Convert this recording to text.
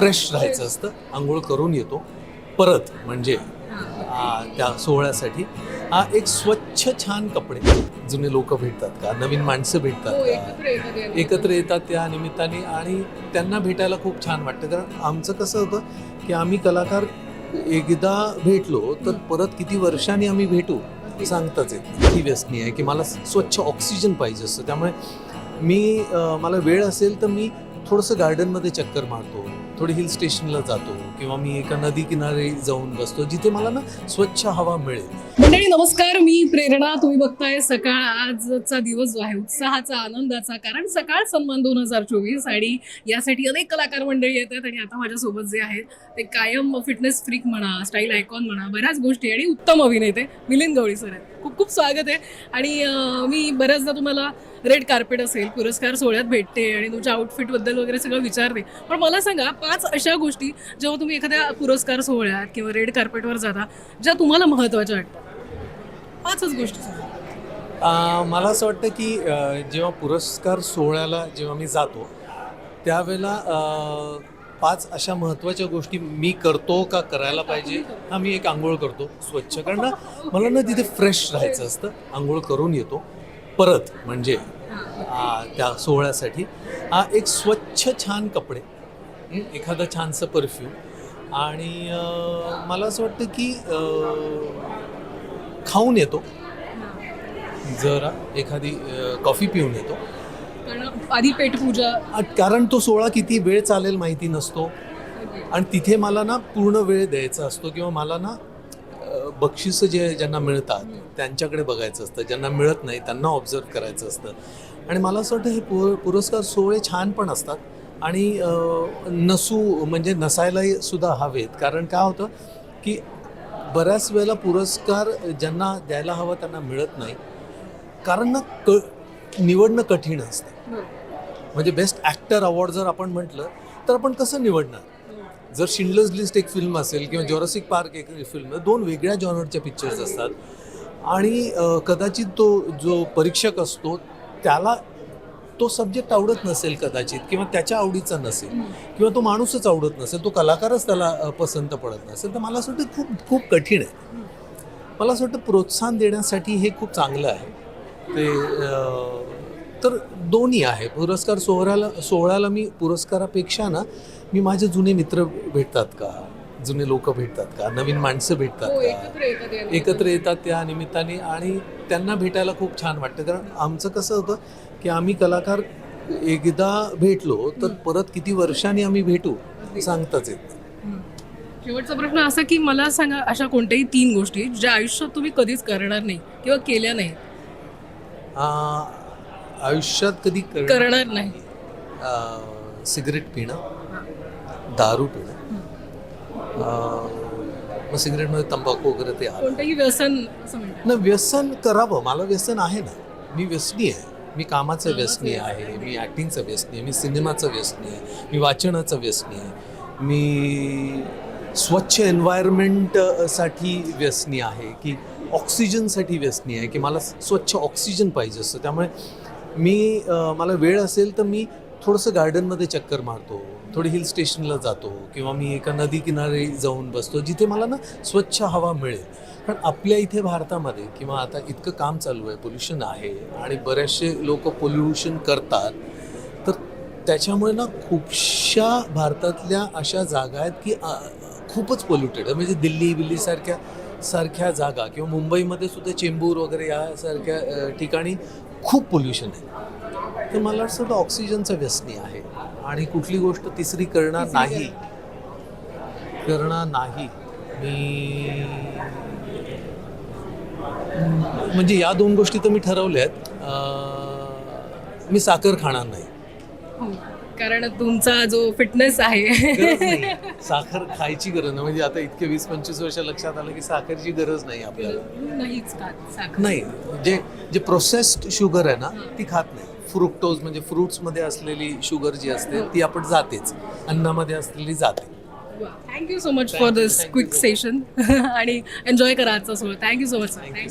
Fresh राहायचं असतं. आंघोळ करून येतो. परत म्हणजे त्या सोहळ्यासाठी आ, एक स्वच्छ छान कपडे जुने लोक भेटतात का? नवीन माणसं भेटतात हो का? एकत्र येतात त्या निमित्ताने आणि त्यांना भेटायला खूप छान वाटतं. कारण आमचं कसं होतं की आम्ही कलाकार एकदा भेटलो तर परत किती वर्षांनी आम्ही भेटू सांगताच येत ही व्यसनी आहे की मला स्वच्छ ऑक्सिजन पाहिजे असतं. त्यामुळे मी मला वेळ असेल तर मी थोडंसं गार्डनमध्ये चक्कर मारतो. थोडी हिल स्टेशनला जातो किंवा मी एका नदी किनारे जाऊन बसतो जिथे मला ना स्वच्छ हवा मिळेल. मंडळी नमस्कार. मी प्रेरणा. तुम्ही बघताय सकाळ आजचा दिवस जो आहे उत्साहाचा आनंदाचा. कारण सकाळ सन्मान दोन हजार चोवीस आणि यासाठी अनेक कलाकार मंडळी येतात आणि आता माझ्यासोबत जे आहेत ते कायम फिटनेस फ्रीक म्हणा स्टाईल आयकॉन म्हणा बऱ्याच गोष्टी आणि उत्तम अभिनेते मिलिंद गवळी सर आहेत. खूप खूप स्वागत आहे. आणि मी बऱ्याचदा तुम्हाला रेड कार्पेट असेल पुरस्कार सोहळ्यात भेटते आणि तुमच्या आउटफिटबद्दल वगैरे सगळं विचारते. पण मला सांगा पाच अशा गोष्टी जेव्हा तुम्ही एखाद्या पुरस्कार सोहळ्यात किंवा रेड कार्पेटवर जाता ज्या तुम्हाला महत्त्वाच्या वाटतात? पाचच गोष्टी मला असं वाटतं की जेव्हा पुरस्कार सोहळ्याला जेव्हा मी जातो त्यावेळेला पाच अशा महत्त्वाच्या गोष्टी मी करतो का करायला पाहिजे हा मी एक आंघोळ करतो स्वच्छ. कारण मला ना तिथे फ्रेश राहायचं असतं आंघोळ करून येतो. परत म्हणजे आ, त्या सोहळ्यासाठी. एक स्वच्छ छान कपडे. एखादं छानसं परफ्यूम आणि मला असं वाटतं की खाऊन येतो. जरा एखादी कॉफी पिऊन येतो. आधी पेटपूजा. कारण तो सोहळा किती वेळ चालेल माहिती नसतो. आणि तिथे मला ना पूर्ण वेळ द्यायचा असतो किंवा मला ना बक्षिसं जे ज्यांना मिळतात त्यांच्याकडे बघायचं असतं. ज्यांना मिळत नाही त्यांना ऑब्झर्व करायचं असतं. आणि मला असं वाटतं हे पु पुरस्कार सोहळे छान पण असतात. आणि नसू म्हणजे नसायलाही सुद्धा हवेत. कारण काय होतं की बऱ्याच वेळेला पुरस्कार ज्यांना द्यायला हवा त्यांना मिळत नाही. कारण ना क निवडणं कठीण असतं. म्हणजे बेस्ट ॲक्टर अवॉर्ड जर आपण म्हटलं तर आपण कसं निवडणार? जर शिंडलर्स लिस्ट एक फिल्म असेल किंवा जॉरसिक पार्क एक फिल्म दोन वेगळ्या जॉनरच्या पिक्चर्स असतात. आणि कदाचित तो जो परीक्षक असतो त्याला तो सब्जेक्ट आवडत नसेल कदाचित किंवा त्याच्या आवडीचा नसेल किंवा तो माणूसच आवडत नसेल तो कलाकारच त्याला पसंत पडत नसेल तर मला असं वाटतं खूप खूप कठीण आहे. मला असं वाटतं प्रोत्साहन देण्यासाठी हे खूप चांगलं आहे. ते तर दोन्ही आहे. पुरस्कार सोहळ्याला सोहळ्याला मी पुरस्कारापेक्षा ना मी माझे जुने मित्र भेटतात का? जुने लोक भेटतात का? नवीन माणसं भेटतात हो का? एकत्र येतात त्या निमित्ताने आणि त्यांना भेटायला खूप छान वाटतं. कारण आमचं कसं होतं की आम्ही कलाकार एकदा भेटलो तर परत किती वर्षांनी आम्ही भेटू सांगताच येत. शेवटचा प्रश्न असा की मला सांगा अशा कोणत्याही तीन गोष्टी ज्या आयुष्यात तुम्ही कधीच करणार नाही किंवा केल्या नाही आयुष्यात कधी कर- करणार नाही. सिगरेट पिणं दारू पिणं. मग सिगरेटमध्ये तंबाखू वगैरे ते आलं. कोणतंही व्यसन ना व्यसन करावं. मला व्यसन आहे ना. मी व्यसनी आहे. मी कामाचं व्यसनी आहे. मी ॲक्टिंगचं व्यसनी आहे. मी सिनेमाचं व्यसनी आहे. मी वाचनाचं व्यसनी आहे. मी स्वच्छ एन्व्हायरमेंटसाठी व्यसनी आहे की ऑक्सिजनसाठी व्यसनी आहे की मला स्वच्छ ऑक्सिजन पाहिजे असतं. त्यामुळे मी मला वेळ असेल तर मी थोडंसं गार्डनमध्ये चक्कर मारतो. थोडी हिल स्टेशनला जातो किंवा मी एका नदी किनारी जाऊन बसतो जिथे मला ना स्वच्छ हवा मिळेल. कारण आपल्या इथे भारतामध्ये किंवा आता इतकं काम चालू आहे पोल्युशन आहे आणि बरेचसे लोक पोल्युशन करतात. तर त्याच्यामुळे ना खूपशा भारतातल्या अशा जागा आहेत की खूपच पोल्युटेड आहे म्हणजे दिल्ली बिल्लीसारख्या सारख्या जागा किंवा मुंबईमध्ये सुद्धा चेंबूर वगैरे यासारख्या ठिकाणी खूप पोल्युशन आहे. तर मला वाटतं ऑक्सिजनचं व्यसनी आहे. आणि कुठली गोष्ट तिसरी करणार नाही. करणार नाही. मी म्हणजे या दोन गोष्टी तर मी ठरवल्या आहेत मी साखर खाणार नाही. हो. कारण तुमचा जो फिटनेस आहे. साखर खायची गरज नाही. म्हणजे आता इतके वीस पंचवीस वर्ष लक्षात आलं की साखरची गरज नाही आपल्याला. नाहीच का साखर. नाही. जे जे प्रोसेस्ड शुगर आहे ना ती खात नाही. फ्रुक्टोज म्हणजे फ्रुट्समध्ये असलेली शुगर जी असते ती आपण जातेच. अन्नामध्ये असलेली जाते. Thank you so much for this quick session आणि एन्जॉय करा आजचा सोहळा. Thank you so much sir thank you